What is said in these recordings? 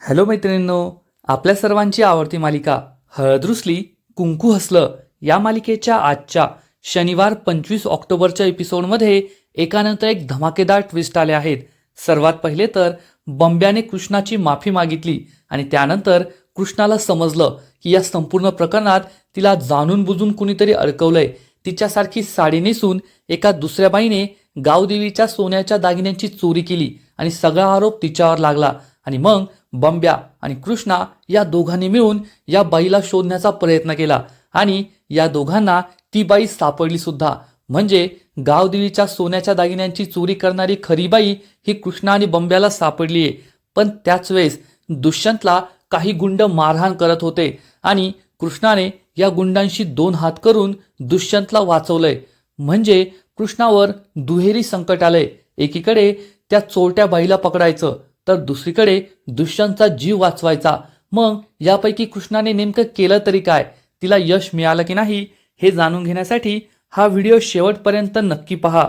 Hello मैत्रिणींनो आपल्या सर्वांची आवडती मालिका हळदरुसली कुंकू हसलं या मालिकेच्या आजच्या शनिवार पंचवीस ऑक्टोबरच्या एपिसोडमध्ये एकानंतर एक धमाकेदार ट्विस्ट आले आहेत. सर्वात पहिले तर बंब्याने कृष्णाची माफी मागितली आणि त्यानंतर कृष्णाला समजलं की या संपूर्ण प्रकरणात तिला जाणून बुजून कुणीतरी अडकवलंय. तिच्यासारखी साडी नेसून एका दुसऱ्या बाईने गावदेवीच्या सोन्याच्या दागिन्यांची चोरी केली आणि सगळा आरोप तिच्यावर लागला आणि मग बंब्या आणि कृष्णा या दोघांनी मिळून या बाईला शोधण्याचा प्रयत्न केला आणि या दोघांना ती बाई सापडली सुद्धा. म्हणजे गावदेवीच्या सोन्याच्या दागिन्यांची चोरी करणारी खरी बाई ही कृष्णा आणि बंब्याला सापडली आहे. पण त्याच वेळेस दुष्यंतला काही गुंड मारहाण करत होते आणि कृष्णाने या गुंडांशी दोन हात करून दुष्यंतला वाचवलंय. म्हणजे कृष्णावर दुहेरी संकट आलंय. एकीकडे त्या चोरट्या बाईला पकडायचं तर दुसरीकडे दुष्यंतचा जीव वाचवायचा. मग यापैकी कृष्णाने नेमकं केलं तरी काय? तिला यश मिळालं की नाही हे जाणून घेण्यासाठी हा व्हिडिओ शेवटपर्यंत नक्की पहा.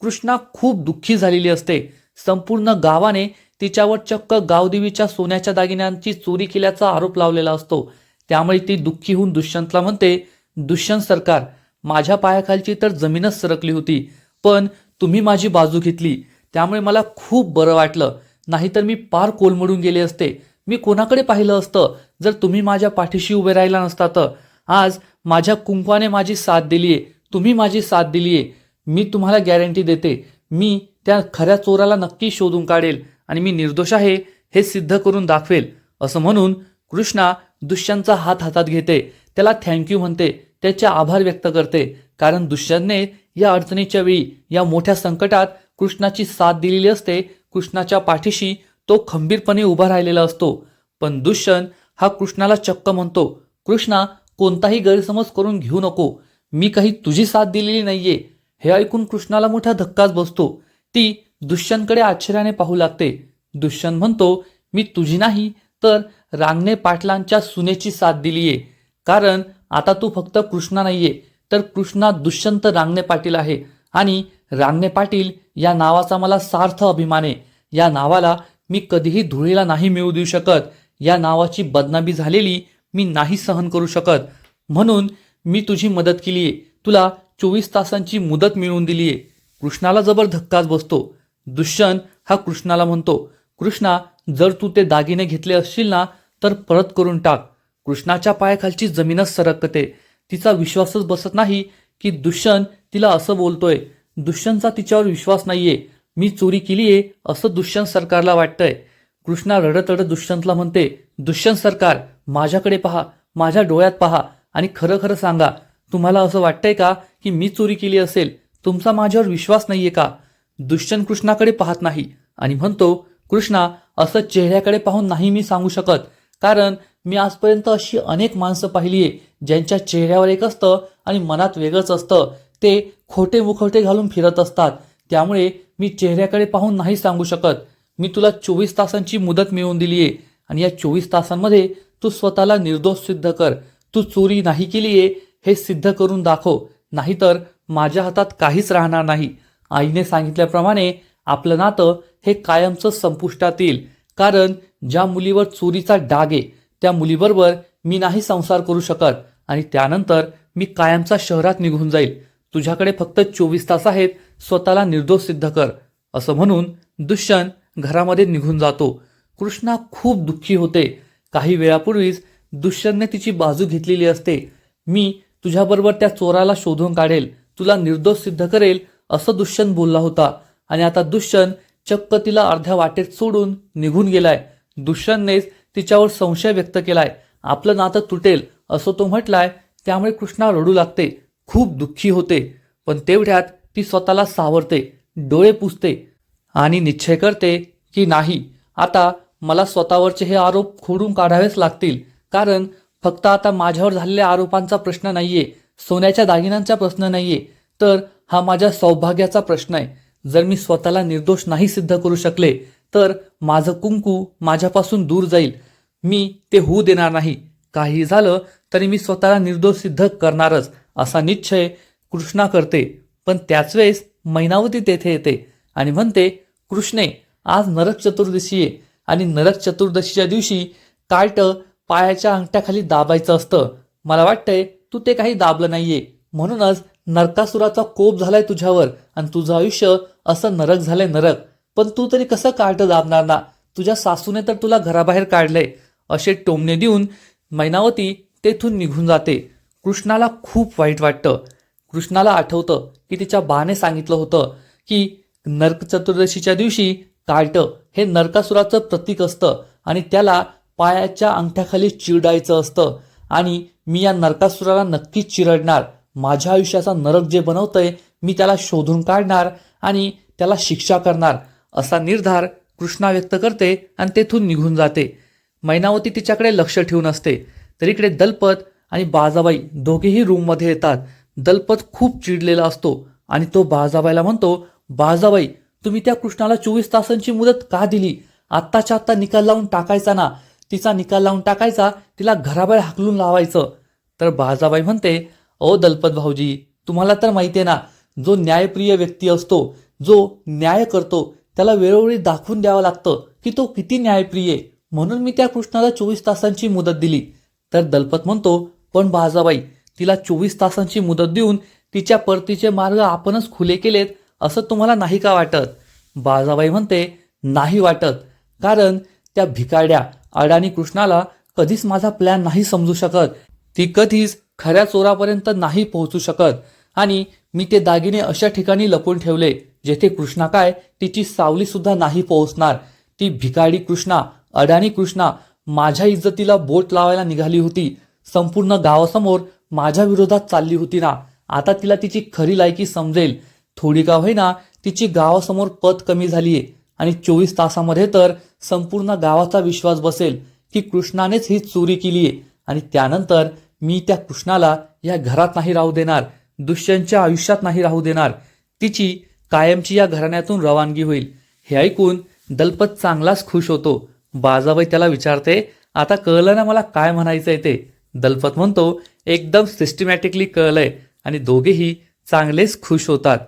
कृष्णा खूप दुःखी झालेली असते. संपूर्ण गावाने तिच्यावर चक्क गावदेवीच्या सोन्याच्या दागिन्यांची चोरी केल्याचा आरोप लावलेला असतो. त्यामुळे ती दुःखी होऊन दुष्यंतला म्हणते दुष्यंत सरकार माझ्या पायाखालची तर जमीनच सरकली होती पण तुम्ही माझी बाजू घेतली. त्यामुळे मला खूप बरं वाटलं. नाहीतर मी पार कोलमडून गेले असते. मी कोणाकडे पाहिलं असतं? जर तुम्ही माझ्या पाठीशी उभे राहिला नसता तर. आज माझ्या कुंकवाने माझी साथ दिलीये. तुम्ही माझी साथ दिलीये. मी तुम्हाला गॅरंटी देते. मी त्या खऱ्या चोराला नक्की शोधून काढेल आणि मी निर्दोष आहे हे सिद्ध करून दाखवेल. असं म्हणून कृष्णा दुष्यंतचा हात हातात घेते. त्याला थँक्यू म्हणते. त्याचे आभार व्यक्त करते. कारण दुष्यंतने या अडचणीच्या वेळी या मोठ्या संकटात कृष्णाची साथ दिलेली असते कृष्णाच्या पाठीशी तो खंबीरपणे उभा राहिलेला असतो. पण दुष्यंत हा कृष्णाला चक्क म्हणतो कृष्णा कोणताही गैरसमज करून घेऊ नको. मी काही तुझी साथ दिलेली नाहीये. हे ऐकून कृष्णाला मोठा धक्काच बसतो. ती दुष्यंतकडे आश्चर्याने पाहू लागते. दुष्यंत म्हणतो मी तुझी नाही तर रांगणे पाटलांच्या सुनेची साथ दिलीये. कारण आता तू फक्त कृष्णा नाहीये तर कृष्णा दुष्यंत रांगणे पाटील आहे. आणि रांगणे पाटील या नावाचा मला सार्थ अभिमान. आहे या नावाला मी कधीही धुळीला नाही मिळू देऊ शकत. या नावाची बदनामी झालेली मी नाही सहन करू शकत. म्हणून मी तुझी मदत केली आहे तुला चोवीस तासांची मुदत मिळवून दिली आहे कृष्णाला जबर धक्काच बसतो. दुष्यंत हा कृष्णाला म्हणतो कृष्णा जर तू ते दागिने घेतले असशील ना तर परत करून टाक. कृष्णाच्या पायाखालची जमीनच सरकते. तिचा विश्वासच बसत नाही की दुष्यंत तिला असं बोलतोय. दुष्यंतचा तिच्यावर विश्वास नाहीये. मी चोरी केलीये असं दुष्यंत सरकारला वाटतंय. कृष्णा रडत रडत दुष्यंतला म्हणते दुष्यंत सरकार माझ्याकडे पहा माझ्या डोळ्यात पहा आणि खरं खरं सांगा. तुम्हाला असं वाटतंय का की मी चोरी केली असेल? तुमचा माझ्यावर विश्वास नाहीये का? दुष्यंत कृष्णाकडे पाहत नाही आणि म्हणतो कृष्णा असं चेहऱ्याकडे पाहून नाही मी सांगू शकत. कारण मी आजपर्यंत अशी अनेक माणसं पाहिली आहे ज्यांच्या चेहऱ्यावर एक असतं आणि मनात वेगळंच असतं. ते खोटे मुखवटे घालून फिरत असतात. त्यामुळे मी चेहऱ्याकडे पाहून नाही सांगू शकत. मी तुला चोवीस तासांची मुदत मिळवून दिली आहे आणि या चोवीस तासांमध्ये तू स्वतःला निर्दोष सिद्ध कर. तू चोरी नाही केली आहे हे सिद्ध करून दाखव. नाहीतर माझ्या हातात काहीच राहणार नाही. आईने सांगितल्याप्रमाणे आपलं नातं हे कायमचं संपुष्टात येईल कारण ज्या मुलीवर चोरीचा डाग आहे त्या मुलीबरोबर मी नाही संसार करू शकत आणि त्यानंतर मी कायमचा शहरात निघून जाईल. तुझ्याकडे फक्त चोवीस तास आहेत स्वतःला निर्दोष सिद्ध कर असं म्हणून दुष्यंत घरामध्ये निघून जातो. कृष्णा खूप दुःखी होते. काही वेळापूर्वीच दुष्यंतने तिची बाजू घेतलेली असते. मी तुझ्याबरोबर त्या चोराला शोधून काढेल तुला निर्दोष सिद्ध करेल असं दुष्यंत बोलला होता. आणि आता दुष्यंत चक्क तिला अर्ध्या वाटेत सोडून निघून गेलाय. दुष्यंतनेच तिच्यावर संशय व्यक्त केलाय. आपलं नातं तुटेल असं तो म्हटलाय त्यामुळे कृष्णा रडू लागते. खूप दुःखी होते पण तेवढ्यात ती स्वतःला सावरते डोळे पुसते आणि निश्चय करते की नाही आता मला स्वतःवरचे हे आरोप खोडून काढावेच लागतील. कारण फक्त आता माझ्यावर झालेल्या आरोपांचा प्रश्न नाहीये सोन्याच्या दागिन्यांचा प्रश्न नाहीये तर हा माझ्या सौभाग्याचा प्रश्न आहे. जर मी स्वतःला निर्दोष नाही सिद्ध करू शकले तर माझं कुंकू माझ्यापासून दूर जाईल. मी ते होऊ देणार नाही. काही झालं तरी मी स्वतःला निर्दोष सिद्ध करणारच. असा निश्चय कृष्णा करते. पण त्याच वेळेस मैनावती तेथे येते आणि म्हणते कृष्णे आज नरक चतुर्दशी आहे आणि नरक चतुर्दशीच्या दिवशी कार्ट पायाच्या अंगठ्याखाली दाबायचं असतं. मला वाटतंय तू ते काही दाबलं नाहीये. म्हणूनच नरकासुराचा कोप झालाय तुझ्यावर आणि तुझं आयुष्य असं नरक झालंय नरक. पण तू तरी कसं कार्ट दाबणार ना? तुझ्या सासूने तर तुला घराबाहेर काढलंय. असे टोमणे देऊन मैनावती तेथून निघून जाते. कृष्णाला खूप वाईट वाटतं. कृष्णाला आठवतं की तिच्या बाने सांगितलं होतं की नरक चतुर्दशीच्या दिवशी काळटं हे नरकासुराचं प्रतीक असतं आणि त्याला पायाच्या अंगठ्याखाली चिरडायचं असतं. आणि मी या नरकासुराला नक्कीच चिरडणार. माझ्या आयुष्याचा नरक जे बनवतंय मी त्याला शोधून काढणार आणि त्याला शिक्षा करणार. असा निर्धार कृष्णा व्यक्त करते आणि तेथून निघून जाते. मैनावती तिच्याकडे लक्ष ठेवून असते. तर इकडे दलपत आणि बाजाबाई दोघेही रूममध्ये येतात. दलपत खूप चिडलेला असतो आणि तो बाजाबाईला म्हणतो बाजाबाई तुम्ही त्या कृष्णाला चोवीस तासांची मुदत का दिली? आत्ताच्या आत्ता निकाल लावून टाकायचा ना. तिचा निकाल लावून टाकायचा तिला घराबाहेर हाकलून लावायचं. तर बाजाबाई म्हणते ओ दलपत भाऊजी तुम्हाला तर माहिती आहे ना जो न्यायप्रिय व्यक्ती असतो जो न्याय करतो त्याला वेळोवेळी दाखवून द्यावं लागतं की तो किती न्यायप्रिय आहे. म्हणून मी त्या कृष्णाला चोवीस तासांची मुदत दिली. तर दलपत म्हणतो पण बाजाबाई तिला चोवीस तासांची मुदत देऊन तिच्या परतीचे मार्ग आपणच खुले केलेत असं तुम्हाला नाही का वाटत? बाजाबाई म्हणते नाही वाटत. कारण त्या भिकाड्या अडाणी कृष्णाला कधीच माझा प्लॅन नाही समजू शकत. ती कधीच खऱ्या चोरापर्यंत नाही पोहोचू शकत. आणि मी ते दागिने अशा ठिकाणी लपून ठेवले जेथे कृष्णा काय तिची सावली सुद्धा नाही पोहोचणार. ती भिकाडी कृष्णा अडाणी कृष्णा माझ्या इज्जतीला बोट लावायला निघाली होती. संपूर्ण गावासमोर माझ्या विरोधात चालली होती ना. आता तिला तिची खरी लायकी समजेल. थोडी का होईना तिची गावासमोर पत कमी झालीये. आणि चोवीस तासामध्ये तर संपूर्ण गावाचा विश्वास बसेल की कृष्णानेच ही चोरी केलीये. आणि त्यानंतर मी त्या कृष्णाला या घरात नाही राहू देणार दुष्यंतच्या आयुष्यात नाही राहू देणार. तिची कायमची या घराण्यातून रवानगी होईल. हे ऐकून दलपत चांगलाच खुश होतो. बाजाबाई त्याला विचारते आता कळलं ना मला काय म्हणायचंय ते? दलपत म्हणतो एकदम सिस्टमॅटिकली कळलंय आणि दोघेही चांगलेच खुश होतात.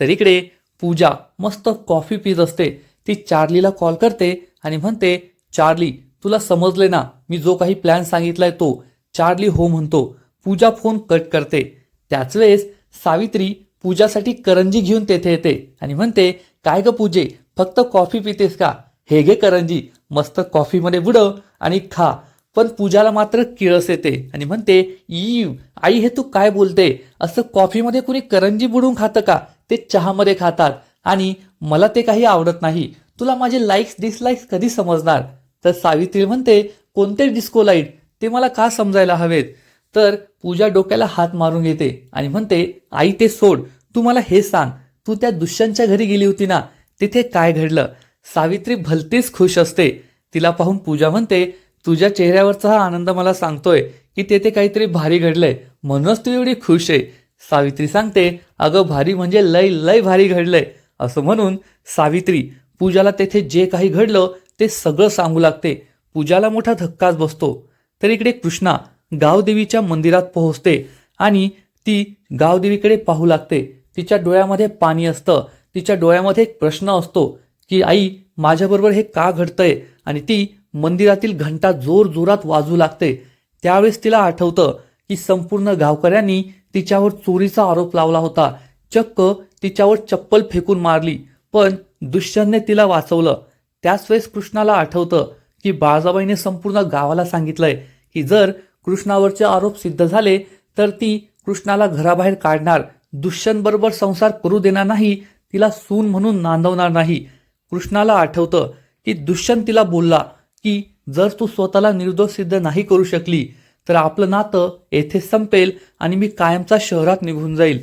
तर इकडे पूजा मस्त कॉफी पीत असते. ती चार्लीला कॉल करते आणि म्हणते चार्ली तुला समजले ना मी जो काही प्लॅन सांगितलाय तो. चार्ली हो म्हणतो. पूजा फोन कट करते. त्याच वेळेस सावित्री पूजासाठी करंजी घेऊन तेथे येते आणि म्हणते काय ग पूजे फक्त कॉफी पितेस का? हे घे करंजी मस्त कॉफीमध्ये बुडव आणि खा. पण पूजाला मात्र किळस येते. आणि म्हणते ई आई हे तू काय बोलते? असं कॉफीमध्ये कुणी करंजी बुडून खातं का? ते चहामध्ये खातात. आणि मला ते काही आवडत नाही. तुला माझे लाईक्स डिसलाईक्स कधी समजणार? तर सावित्री म्हणते कोणते डिस्को लाइट ते मला का समजायला हवेत? तर पूजा डोक्याला हात मारून घेते आणि म्हणते आई ते सोड. तू मला हे सांग. तू त्या दुष्यांच्या घरी गेली होती ना? तिथे काय घडलं? सावित्री भलतीच खुश असते. तिला पाहून पूजा म्हणते तुझ्या चेहऱ्यावरचा हा आनंद मला सांगतोय की तेथे काहीतरी भारी घडलंय. म्हणूनच तू एवढी खुश आहे. सावित्री सांगते अगं भारी म्हणजे लय लय भारी घडलंय. असं म्हणून सावित्री पूजाला तेथे जे काही घडलं ते सगळं सांगू लागते. पूजाला मोठा धक्काच बसतो. तर इकडे कृष्णा गावदेवीच्या मंदिरात पोहोचते आणि ती गावदेवीकडे पाहू लागते. तिच्या डोळ्यामध्ये पाणी असतं. तिच्या डोळ्यामध्ये एक प्रश्न असतो की आई माझ्याबरोबर हे का घडतंय? आणि ती मंदिरातील घंटा जोर जोरात वाजू लागते. त्यावेळेस तिला आठवतं की संपूर्ण गावकऱ्यांनी तिच्यावर चोरीचा आरोप लावला होता. चक्क तिच्यावर चप्पल फेकून मारली पण दुष्यंतने तिला वाचवलं. त्याच वेळेस कृष्णाला आठवतं की बाळजाबाईने संपूर्ण गावाला सांगितलंय की जर कृष्णावरचे आरोप सिद्ध झाले तर ती कृष्णाला घराबाहेर काढणार. दुष्यंतबरोबर संसार करू देणार नाही तिला सून म्हणून नांदवणार नाही. कृष्णाला आठवतं की दुष्यंत तिला बोलला की जर तू स्वतःला निर्दोष सिद्ध नाही करू शकली तर आपलं नातं येथे संपेल आणि मी कायमचा शहरात निघून जाईल.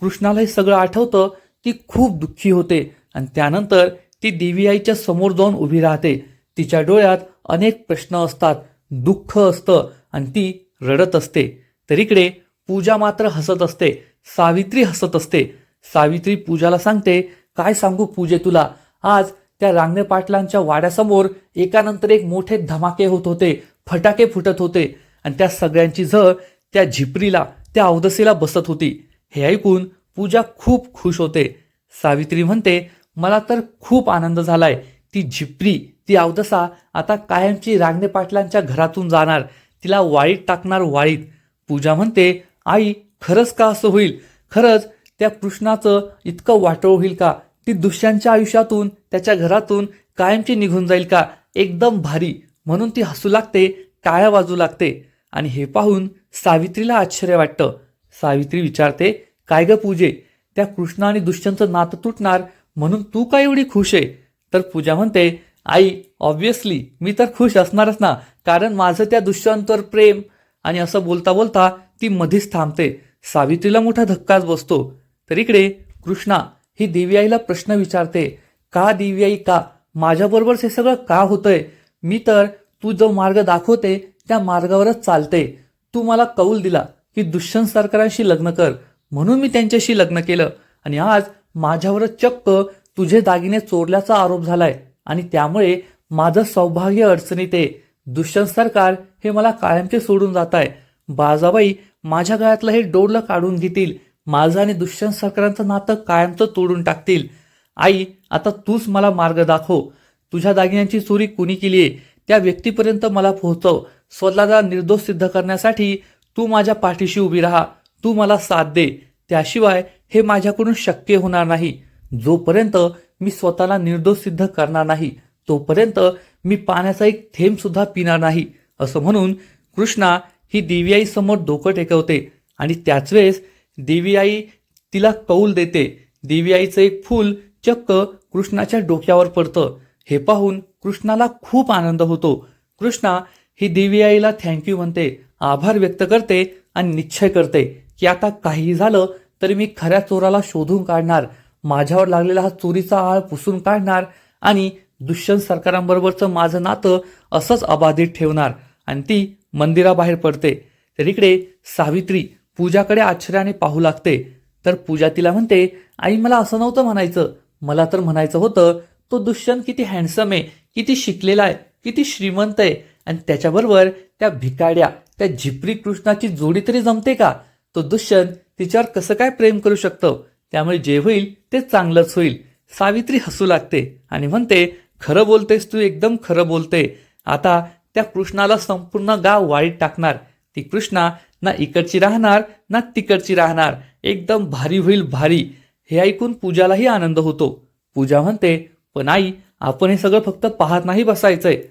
कृष्णाला हे सगळं आठवतं ती खूप दुःखी होते आणि त्यानंतर ती देवी आईच्या समोर जाऊन उभी राहते. तिच्या डोळ्यात अनेक प्रश्न असतात दुःख असतं आणि ती रडत असते. तर इकडे पूजा मात्र हसत असते सावित्री हसत असते. सावित्री पूजाला सांगते काय सांगू पूजे तुला? आज त्या रांगणे पाटलांच्या वाड्यासमोर एकानंतर एक मोठे धमाके होत होते फटाके फुटत होते आणि त्या सगळ्यांची झळ त्या झिपरीला त्या अवदसेला बसत होती. हे ऐकून पूजा खूप खुश होते. सावित्री म्हणते मला तर खूप आनंद झालाय. ती झिपरी ती अवदसा आता कायमची रांगणे पाटलांच्या घरातून जाणार. तिला वाळीत टाकणार वाळीत. पूजा म्हणते आई खरंच का असं होईल? खरंच त्या कृष्णाचं इतकं वाटोळ होईल का? ती दुष्यांच्या आयुष्यातून त्याच्या घरातून कायमची निघून जाईल का? एकदम भारी. म्हणून ती हसू लागते टाळ्या वाजू लागते. आणि हे पाहून सावित्रीला आश्चर्य वाटतं. सावित्री विचारते काय ग पूजे? त्या कृष्ण आणि दुष्यंतचं नातं तुटणार म्हणून तू काय एवढी खुश आहे? तर पूजा म्हणते आई ऑब्विसली मी तर खुश असणारच ना कारण माझं त्या दुष्यंतवर प्रेम. आणि असं बोलता बोलता ती मधीच थांबते. सावित्रीला मोठा धक्काच बसतो. तर इकडे कृष्णा ही देवी आईला प्रश्न विचारते का देवी आई का? माझ्याबरोबरच हे सगळं का होतंय? मी तर तू जो मार्ग दाखवते त्या मार्गावरच चालते. तू मला कौल दिला की दुष्यंत सरकारांशी लग्न कर. म्हणून मी त्यांच्याशी लग्न केलं. आणि आज माझ्यावरच चक्क तुझे दागिने चोरल्याचा आरोप झालाय. आणि त्यामुळे माझं सौभाग्य अडचणीत आहे. दुष्यंत सरकार हे मला कायमचे सोडून जात आहे बाजाबाई माझ्या गळ्यातलं हे डोरलं काढून घेतील. माझं आणि दुष्यंत सरकारांचं नातं कायमचं तोडून टाकतील. आई आता तूच मला मार्ग दाखव. तुझ्या दागिन्यांची चोरी कुणी केली आहे? त्या व्यक्तीपर्यंत मला पोहोचव. स्वतःला निर्दोष सिद्ध करण्यासाठी तू माझ्या पाठीशी उभी राहा. तू मला साथ दे. त्याशिवाय हे माझ्याकडून शक्य होणार नाही. जोपर्यंत मी स्वतःला निर्दोष सिद्ध करणार नाही तोपर्यंत मी पाण्याचा एक थेंब सुद्धा पिणार नाही असं म्हणून कृष्णा ही देवी आईसमोर डोकं टेकवते. आणि त्याच वेळेस देवी आई तिला कौल देते. देवी आईचं एक फूल चक्क कृष्णाच्या डोक्यावर पडतं. हे पाहून कृष्णाला खूप आनंद होतो. कृष्णा ही देवी आईला थँक्यू म्हणते आभार व्यक्त करते आणि निश्चय करते की आता काहीही झालं तरी मी खऱ्या चोराला शोधून काढणार माझ्यावर लागलेला हा चोरीचा आळ पुसून काढणार आणि दुष्यंत सरकारांबरोबरचं माझं नातं असंच अबाधित ठेवणार. आणि ती मंदिराबाहेर पडते. तर इकडे सावित्री पूजाकडे आश्चर्याने पाहू लागते. तर पूजा तिला म्हणते आई मला असं नव्हतं म्हणायचं. मला तर म्हणायचं होतं तो दुष्यंत किती हँडसम आहे किती शिकलेला आहे किती श्रीमंत आहे. आणि त्याच्याबरोबर त्या भिकाड्या त्या झिपरी कृष्णाची जोडी तरी जमते का? तो दुष्यंत तिच्यावर कसं काय प्रेम करू शकतो? त्यामुळे जे होईल ते चांगलंच होईल. सावित्री हसू लागते आणि म्हणते खरं बोलतेस तू एकदम खरं बोलते. आता त्या कृष्णाला संपूर्ण गाव वाळीत टाकणार. ती कृष्णा ना इकडची राहणार ना तिकडची राहणार. एकदम भारी होईल भारी. हे ऐकून पूजालाही आनंद होतो. पूजा म्हणते पण आई आपण हे सगळं फक्त पाहत नाही बसायचंय.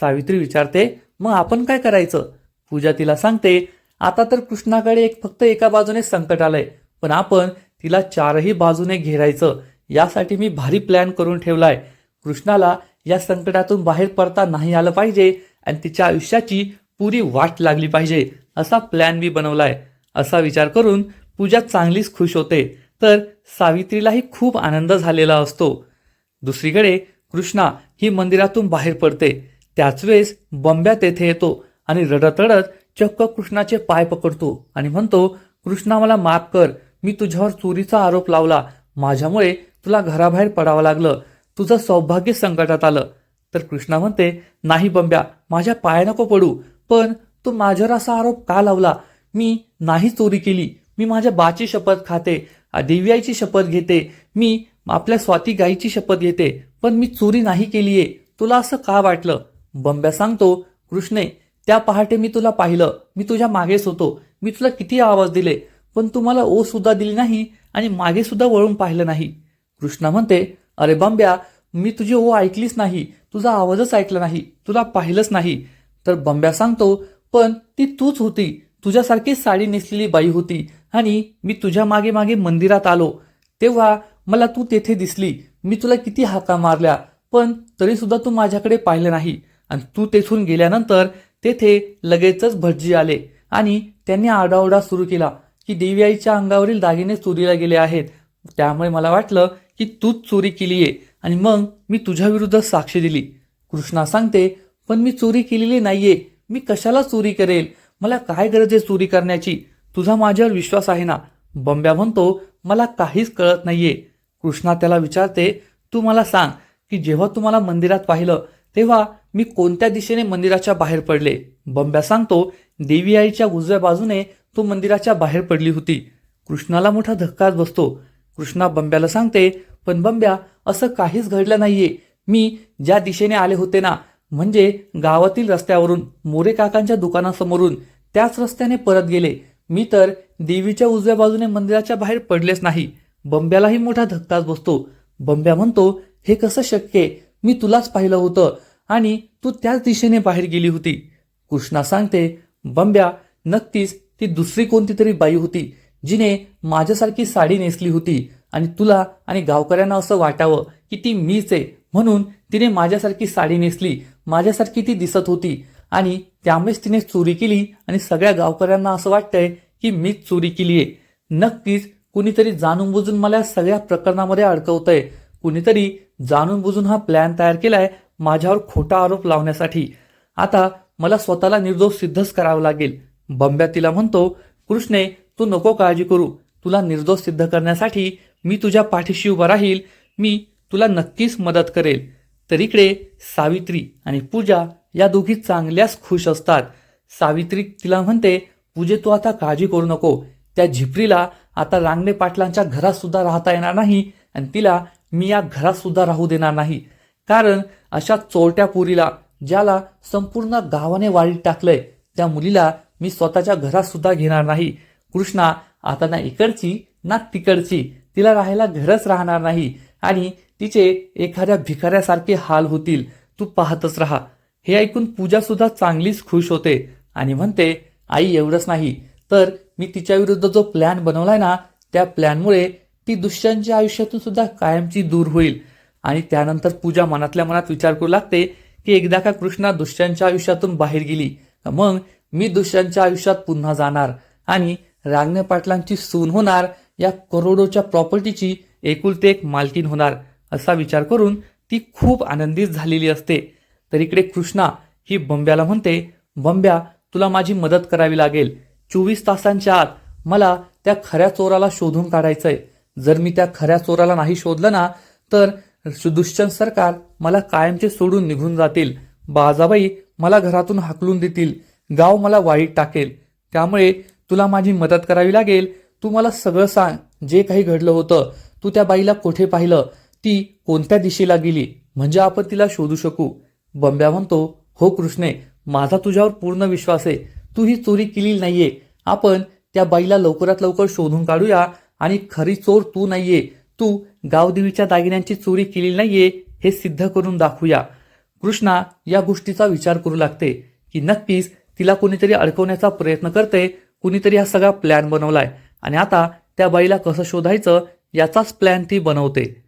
सावित्री विचारते मग आपण काय करायचं? पूजा तिला सांगते आता तर कृष्णाकडे एक फक्त एका बाजूने संकट आलंय. पण आपण तिला चारही बाजूने घेरायचं. यासाठी मी भारी प्लॅन करून ठेवलाय. कृष्णाला या संकटातून बाहेर पडता नाही आलं पाहिजे आणि तिच्या आयुष्याची पुरी वाट लागली पाहिजे. असा प्लॅन मी बनवलाय असा विचार करून पूजा चांगलीच खुश होते. तर सावित्रीलाही खूप आनंद झालेला असतो. दुसरीकडे कृष्णा ही मंदिरातून बाहेर पडते. त्याच वेळेस बंब्या तेथे येतो आणि रडत रडत चक्क कृष्णाचे पाय पकडतो आणि म्हणतो कृष्णा मला माफ कर. मी तुझ्यावर चोरीचा आरोप लावला. माझ्यामुळे तुला घराबाहेर पडावं लागलं. तुझं सौभाग्य संकटात आलं. तर कृष्णा म्हणते नाही बंब्या माझ्या पाया नको पडू. पण तो माझ्यावर असा आरोप का लावला? मी नाही चोरी केली. मी माझ्या बाची शपथ खाते देव्याची शपथ घेते. मी आपल्या स्वाती गाईची शपथ घेते. पण मी चोरी नाही केलीये. तुला असं का वाटलं? बंब्या सांगतो कृष्णे त्या पहाटे मी तुला पाहिलं. मी तुझ्या मागेच होतो. मी तुला किती आवाज दिले? पण तू मला ओ सुद्धा दिली नाही आणि मागे सुद्धा वळून पाहिलं नाही. कृष्णा म्हणते अरे बंब्या मी तुझी ओ ऐकलीच नाही. तुझा आवाजच ऐकला नाही. तुला पाहिलंच नाही. तर बंब्या सांगतो पण ती तूच होती. तुझ्यासारखी साडी नेसलेली बाई होती. आणि मी तुझ्या मागे मागे मंदिरात आलो. तेव्हा मला तू तेथे दिसली. मी तुला किती हाका मारल्या. पण तरी सुद्धा तू माझ्याकडे पाहिलं नाही. आणि तू तेथून गेल्यानंतर तेथे लगेचच भटजी आले. आणि त्यांनी आरडाओरडा सुरू केला की देवी आईच्या अंगावरील दागिने चोरीला गेले आहेत. त्यामुळे मला वाटलं की तूच चोरी केली आहे आणि मग मी तुझ्याविरुद्ध साक्षी दिली. कृष्णा सांगते पण मी चोरी केलेली नाहीये. मी कशाला चोरी करेल? मला काय गरज आहे चोरी करण्याची? तुझा माझ्यावर विश्वास आहे ना? बंब्या म्हणतो मला काहीच कळत नाहीये. कृष्णा त्याला विचारते तू मला सांग की जेव्हा तू मला मंदिरात पाहिलं तेव्हा मी कोणत्या दिशेने मंदिराच्या बाहेर पडले? बंब्या सांगतो देवी आईच्या उजव्या बाजूने तू मंदिराच्या बाहेर पडली होती. कृष्णाला मोठा धक्काच बसतो. कृष्णा बंब्याला सांगते पण बंब्या असं काहीच घडलं नाहीये. मी ज्या दिशेने आले होते ना म्हणजे गावातील रस्त्यावरून मोरे काकांच्या दुकानासमोरून त्याच रस्त्याने परत गेले. मी तर देवीच्या उजव्या बाजूने मंदिराच्या बाहेर पडलेच नाही. बंब्यालाही मोठा धक्काच बसतो. बंब्या म्हणतो हे कसं शक्य मी तुलाच पाहिलं होतं आणि तू त्याच दिशेने बाहेर गेली होती. कृष्णा सांगते बंब्या नक्कीच ती दुसरी कोणती तरी बाई होती जिने माझ्यासारखी साडी नेसली होती आणि तुला आणि गावकऱ्यांना असं वाटावं की ती मीच आहे. म्हणून तिने माझ्यासारखी साडी नेसली. माझ्यासारखी ती दिसत होती. आणि त्यामुळेच तिने चोरी केली आणि सगळ्या गावकऱ्यांना असं वाटतंय की मीच चोरी केली आहे नक्कीच कुणीतरी जाणून बुजून मला सगळ्या प्रकरणामध्ये अडकवतंय. कुणीतरी जाणून बुजून हा प्लॅन तयार केलाय माझ्यावर खोटा आरोप लावण्यासाठी. आता मला स्वतःला निर्दोष सिद्धच करावं लागेल. बंब्या तिला म्हणतो कृष्णे तू नको काळजी करू. तुला निर्दोष सिद्ध करण्यासाठी मी तुझ्या पाठीशी उभा राहील. मी तुला नक्कीच मदत करेल. तर इकडे सावित्री आणि पूजा या दोघी चांगल्याच खुश असतात. सावित्री तिला म्हणते पूजे तू आता काळजी करू नको. त्या झिपरीला आता रांगणे पाटलांच्या घरातसुद्धा राहता येणार नाही आणि तिला मी या घरातसुद्धा राहू देणार नाही. कारण अशा चोरट्या पुरीला ज्याला संपूर्ण गावाने वाळीत टाकलंय त्या मुलीला मी स्वतःच्या घरातसुद्धा घेणार नाही. कृष्णा आता ना इकडची ना तिकडची. तिला राहायला घरच राहणार नाही. आणि तिचे एखाद्या भिकाऱ्यासारखे हाल होतील. तू पाहतच राहा. हे ऐकून पूजा सुद्धा चांगलीच खुश होते आणि म्हणते आई एवढंच नाही. तर मी तिच्या विरुद्ध जो प्लॅन बनवलाय ना त्या प्लॅनमुळे ती दुष्यांच्या आयुष्यातून सुद्धा कायमची दूर होईल. आणि त्यानंतर पूजा मनातल्या मनात विचार करू लागते की एकदा का कृष्णा दुष्यांच्या आयुष्यातून बाहेर गेली मग मी दुष्यांच्या आयुष्यात पुन्हा जाणार आणि रांगणे पाटलांची सून होणार या करोडोच्या प्रॉपर्टीची एकुलते एक मालकीन होणार. असा विचार करून ती खूप आनंदित झालेली असते. तर इकडे कृष्णा ही बंब्याला म्हणते बंब्या तुला माझी मदत करावी लागेल. चोवीस तासांच्या आत मला त्या खऱ्या चोराला शोधून काढायचंय. जर मी त्या खऱ्या चोराला नाही शोधलं ना तर दुष्यंत सरकार मला कायमचे सोडून निघून जातील. बाजाबाई मला घरातून हाकलून देतील. गाव मला वाईट टाकेल. त्यामुळे तुला माझी मदत करावी लागेल. तू मला सगळं सांग. जे काही घडलं होतं तू त्या बाईला कोठे पाहिलं? ती कोणत्या दिशेला गेली म्हणजे आपण तिला शोधू शकू. बंब्या म्हणतो हो कृष्णे माझा तुझ्यावर पूर्ण विश्वास आहे. तू ही चोरी केली नाहीये. आपण त्या बाईला लवकरात लवकर शोधून काढूया आणि खरी चोर तू नाहीये. तू गावदेवीच्या दागिन्यांची चोरी केली नाहीये हे सिद्ध करून दाखवूया. कृष्णा या गोष्टीचा विचार करू लागते की नक्कीच तिला कोणीतरी अडकवण्याचा प्रयत्न करते कुणीतरी हा सगळा प्लॅन बनवलाय. आणि आता त्या बाईला कसं शोधायचं याचाच प्लॅन ती बनवते.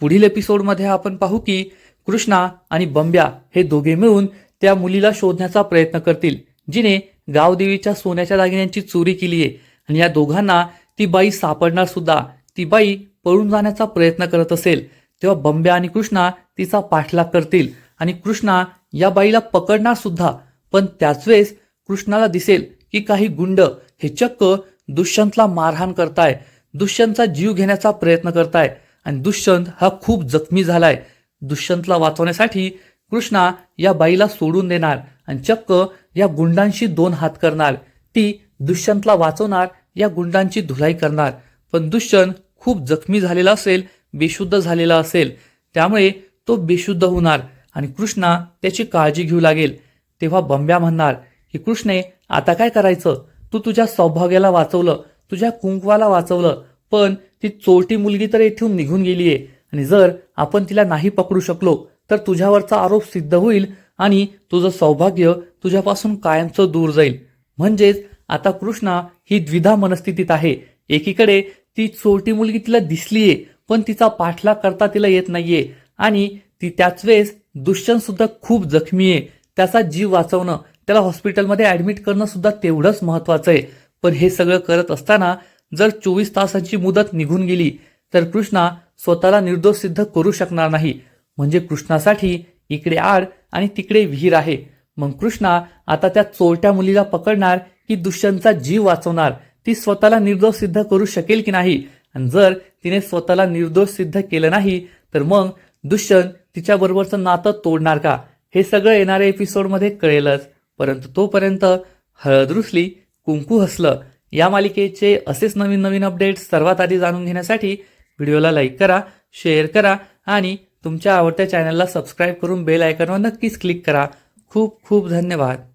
पुढील एपिसोडमध्ये आपण पाहू की कृष्णा आणि बंब्या हे दोघे मिळून त्या मुलीला शोधण्याचा प्रयत्न करतील जिने गावदेवीच्या सोन्याच्या दागिन्यांची चोरी केली आहे. आणि या दोघांना ती बाई सापडणार सुद्धा. ती बाई पळून जाण्याचा प्रयत्न करत असेल तेव्हा बंब्या आणि कृष्णा तिचा पाठलाग करतील. आणि कृष्णा या बाईला पकडणार सुद्धा. पण त्याच वेळेस कृष्णाला दिसेल की काही गुंड हे चक्क दुष्यंतला मारहाण करताय दुष्यंतचा जीव घेण्याचा प्रयत्न करताय. आणि दुष्यंत हा खूप जखमी झालाय. दुष्यंतला वाचवण्यासाठी कृष्णा या बाईला सोडून देणार आणि चक्क या गुंडांशी दोन हात करणार. ती दुष्यंतला वाचवणार या गुंडांची धुलाई करणार. पण दुष्यंत खूप जखमी झालेला असेल बेशुद्ध झालेला असेल. त्यामुळे तो बेशुद्ध होणार आणि कृष्णा त्याची काळजी घेऊ लागेल. तेव्हा बंब्या म्हणणार की कृष्णे आता काय करायचं? तू तुझ्या सौभाग्याला वाचवलं तुझ्या कुंकवाला वाचवलं पण ती चोरटी मुलगी तर येथून निघून गेलीये आणि जर आपण तिला नाही पकडू शकलो तर तुझ्यावरचा आरोप सिद्ध होईल आणि तुझं सौभाग्य तुझ्यापासून कायमचं दूर जाईल. म्हणजेच आता कृष्णा ही द्विधा मनस्थितीत आहे. एकीकडे ती चोरटी मुलगी तिला दिसलीये पण तिचा पाठलाग करता तिला येत नाहीये. आणि ती त्याच वेळेस दुष्यंत सुद्धा खूप जखमी आहे त्याचा जीव वाचवणं त्याला हॉस्पिटलमध्ये ऍडमिट करणं सुद्धा तेवढंच महत्वाचं आहे. पण हे सगळं करत असताना जर चोवीस तासांची मुदत निघून गेली तर कृष्णा स्वतःला निर्दोष सिद्ध करू शकणार नाही. म्हणजे कृष्णासाठी इकडे आड आणि तिकडे विहीर आहे. मग कृष्णा आता त्या चोरट्या मुलीला पकडणार की दुष्यंतचा जीव वाचवणार? ती स्वतःला निर्दोष सिद्ध करू शकेल की नाही? आणि जर तिने स्वतःला निर्दोष सिद्ध केलं नाही तर मग दुष्यंत तिच्याबरोबरचं नातं तोडणार का? हे सगळं येणाऱ्या एपिसोडमध्ये कळेलच. परंतु तोपर्यंत हळद रुसली कुंकू हसलं. या मालिकेचे असेच नवीन नवीन अपडेट्स सर्वात आधी जाणून घेण्यासाठी व्हिडिओला लाईक करा शेअर करा आणि तुमच्या आवडत्या चॅनलला सबस्क्राईब करून बेल आयकॉनवर नक्कीच क्लिक करा. खूप खूप धन्यवाद.